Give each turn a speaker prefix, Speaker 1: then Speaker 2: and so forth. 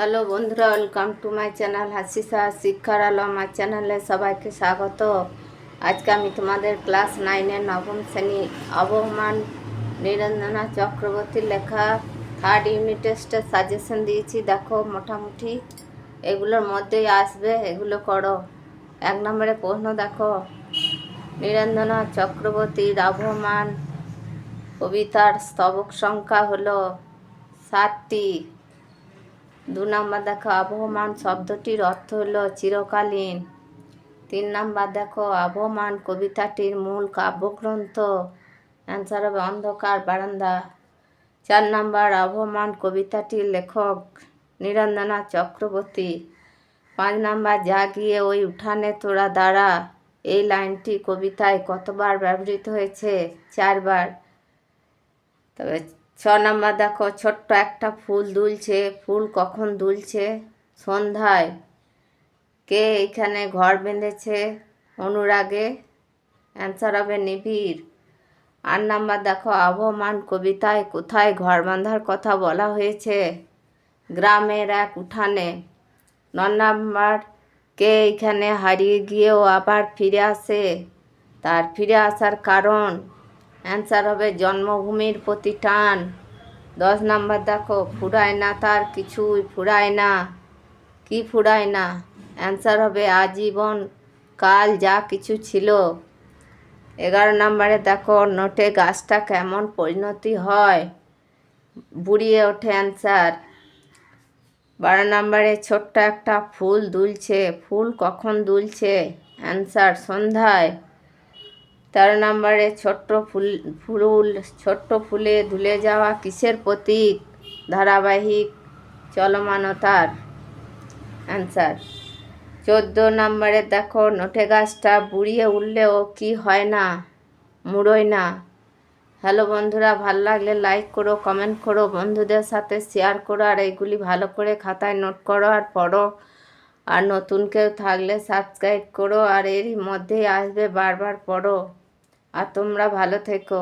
Speaker 1: Hello বন্ধুরা welcome to my channel হাসিসা শিক্ষার আলো আমার চ্যানেলে সবাইকে স্বাগত। আজকে আমি তোমাদের ক্লাস নাইনের নবম শ্রেণি অবমান নিরঞ্জনা চক্রবর্তীর লেখা থার্ড ইউনিট টেস্টের সাজেশন দিয়েছি। দেখো, মোটামুটি এগুলোর মধ্যেই আসবে, এগুলো করো। এক নম্বরে প্রশ্ন দেখো, নিরঞ্জনা চক্রবর্তীর আবহমান কবিতার স্তবক সংখ্যা হলো সাতটি। দু নম্বর দেখো, আবহমান শব্দটির অর্থ হলো চিরকালীন। তিন নম্বর দেখো, আবহমান কবিতাটির মূল কাব্যগ্রন্থ। অ্যান্সার হবে অন্ধকার বারান্দা। চার নম্বর, আবহমান কবিতাটির লেখক নিরঞ্জনা চক্রবর্তী। পাঁচ নম্বর যা গিয়ে ওই উঠানে তোরা দাঁড়া। এই লাইনটি কবিতায় কতবার ব্যবহৃত হয়েছে? চারবার। তবে ছ নম্বর দেখো, ছোট্ট একটা ফুল দুলছে। ফুল কখন দুলছে? সন্ধ্যায়। কে এখানে ঘর বেঁধেছে? অনুরাগে। অ্যান্সার হবে নিবিড়। আট নাম্বার দেখো, আবহমান কবিতায় কোথায় ঘর বাঁধার কথা বলা হয়েছে? গ্রামের এক উঠানে। ন নাম্বার, কে এখানে হারিয়ে গিয়েও আবার ফিরে আসে? তার ফিরে আসার কারণ? অ্যান্সার হবে জন্মভূমির প্রতি টান। দশ নাম্বার দেখো, ফুরায় না তার কিছুই, ফুরায় না। কি ফুরায় না? অ্যান্সার হবে আজীবন, কাল যা কিছু ছিল। এগারো নম্বরে দেখো, নোটে গাছটা কেমন পরিণতি হয়। বুড়িয়ে ওঠে অ্যান্সার। বারো নম্বরে ছোট্ট একটা ফুল দুলছে। ফুল কখন দুলছে? অ্যান্সার, সন্ধ্যায়। তেরো নম্বরে ছোট্ট ফুল ফুল, ছোট্ট ফুলে ধুলে যাওয়া কিসের প্রতীক? ধারাবাহিক চলমানতার অ্যান্সার চোদ্দ নম্বরে দেখো, নোটে গাছটা বুড়িয়ে উঠলেও কি হয় না, মুড়োয় না। হ্যালো বন্ধুরা, ভালো লাগলে লাইক করো কমেন্ট করো, বন্ধুদের সাথে শেয়ার করো, আর এইগুলি ভালো করে খাতায় নোট করো, আর পড়ো। আর নতুন কেউ থাকলে সাবস্ক্রাইব করো আর এরই মধ্যেই আসবে বারবার পড়ো। আর তোমরা ভালো থেকো।